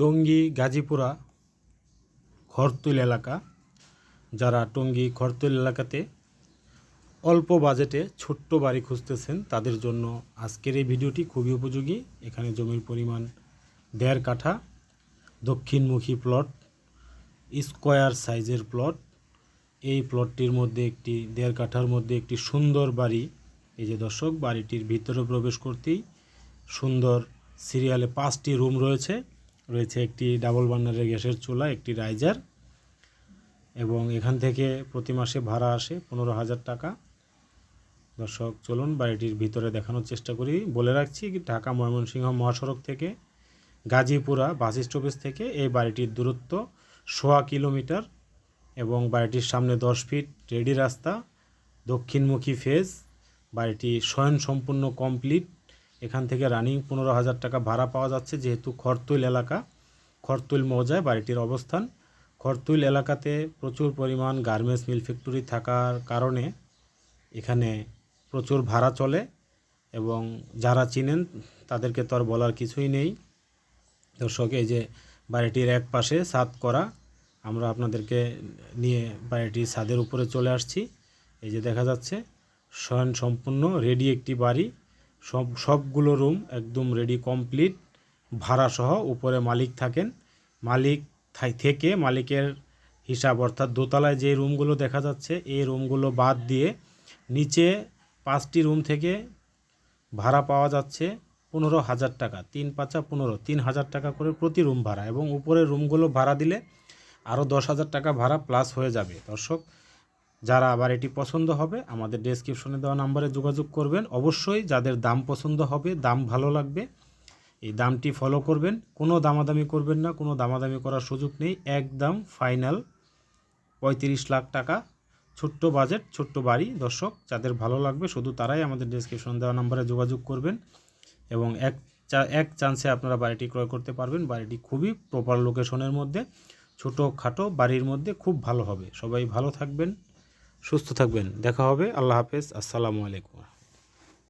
টঙ্গী, গাজীপুরা খড়তুল এলাকা। যারা টঙ্গী খড়তুল এলাকাতে অল্প বাজেটে ছোট্ট বাড়ি খুঁজতেছেন, তাদের জন্য আজকের এই ভিডিওটি খুবই উপযোগী। এখানে জমির পরিমাণ দেড় কাঠা, দক্ষিণমুখী প্লট, স্কোয়ার সাইজের প্লট। এই প্লটটির মধ্যে একটি, দেড় কাঠার মধ্যে একটি সুন্দর বাড়ি। এই যে দর্শক, বাড়িটির ভিতরে প্রবেশ করতেই সুন্দর সিরিয়ালে পাঁচটি রুম রয়েছে। রয়েছে একটি ডাবল বার্নারের গ্যাসের চুলা, একটি রাইজার এবং এখান থেকে প্রতি মাসে ভাড়া আসে পনেরো হাজার টাকা। দর্শক, চলুন বাড়িটির ভিতরে দেখানোর চেষ্টা করি। বলে রাখছি ঢাকা ময়মনসিংহ মহাসড়ক থেকে গাজীপুরা বাস স্টপেজ থেকে এই বাড়িটির দূরত্ব সোয়া কিলোমিটার এবং বাড়িটির সামনে দশ ফিট রেডি রাস্তা, দক্ষিণমুখী ফেজ। বাড়িটি স্বয়ং সম্পূর্ণ কমপ্লিট। এখান থেকে রানিং পনেরো হাজার টাকা ভাড়া পাওয়া যাচ্ছে, যেহেতু খড়তুল এলাকা খড়তুল মৌজায় বাড়িটির অবস্থান। খড়তুল এলাকাতে প্রচুর পরিমাণ গার্মেন্টস মিল ফ্যাক্টরি থাকার কারণে এখানে প্রচুর ভাড়া চলে এবং যারা চিনেন তাদেরকে তো আর বলার কিছুই নেই। দর্শক, এই যে বাড়িটির এক পাশে সাত করা, আমরা আপনাদেরকে নিয়ে বাড়িটির ছাদের উপরে চলে আসছি। এই যে দেখা যাচ্ছে স্বয়ং সম্পূর্ণ রেডি একটি বাড়ি। সব, সবগুলো রুম একদম রেডি কমপ্লিট ভাড়া সহ উপরে মালিক থাকেন। মালিক থেকে মালিকের হিসাব অর্থাৎ দোতলায় যে রুমগুলো দেখা যাচ্ছে, এই রুমগুলো বাদ দিয়ে নিচে পাঁচটি রুম থেকে ভাড়া পাওয়া যাচ্ছে পনেরো হাজার টাকা। তিন পাঁচা পনেরো, তিন হাজার টাকা করে প্রতি রুম ভাড়া এবং উপরের রুমগুলো ভাড়া দিলে আরও দশ হাজার টাকা ভাড়া প্লাস হয়ে যাবে। দর্শক যারা আবার এটি পছন্দ হবে, আমাদের ডেসক্রিপশনে দেওয়া নাম্বারে যোগাযোগ করবেন। অবশ্যই যাদের দাম পছন্দ হবে, দাম ভালো লাগবে, এই দামটি ফলো করবেন। কোনো দামাদামি করবেন না, কোনো দামাদামি করার সুযোগ নেই। একদম ফাইনাল পঁয়ত্রিশ লাখ টাকা, ছোট্ট বাজেট ছোট্ট বাড়ি। দর্শক, যাদের ভালো লাগবে, শুধু তারাই আমাদের ডেসক্রিপশন দেওয়া নাম্বারে যোগাযোগ করবেন এবং এক এক চান্সে আপনারা বাড়িটি ক্রয় করতে পারবেন। বাড়িটি খুবই প্রপার লোকেশনের মধ্যে ছোটো খাটো বাড়ির মধ্যে খুব ভালো হবে। সবাই ভালো থাকবেন। সুস্থ থাকবেন। দেখা হবে। আল্লাহ হাফেজ। আসসালামু আলাইকুম।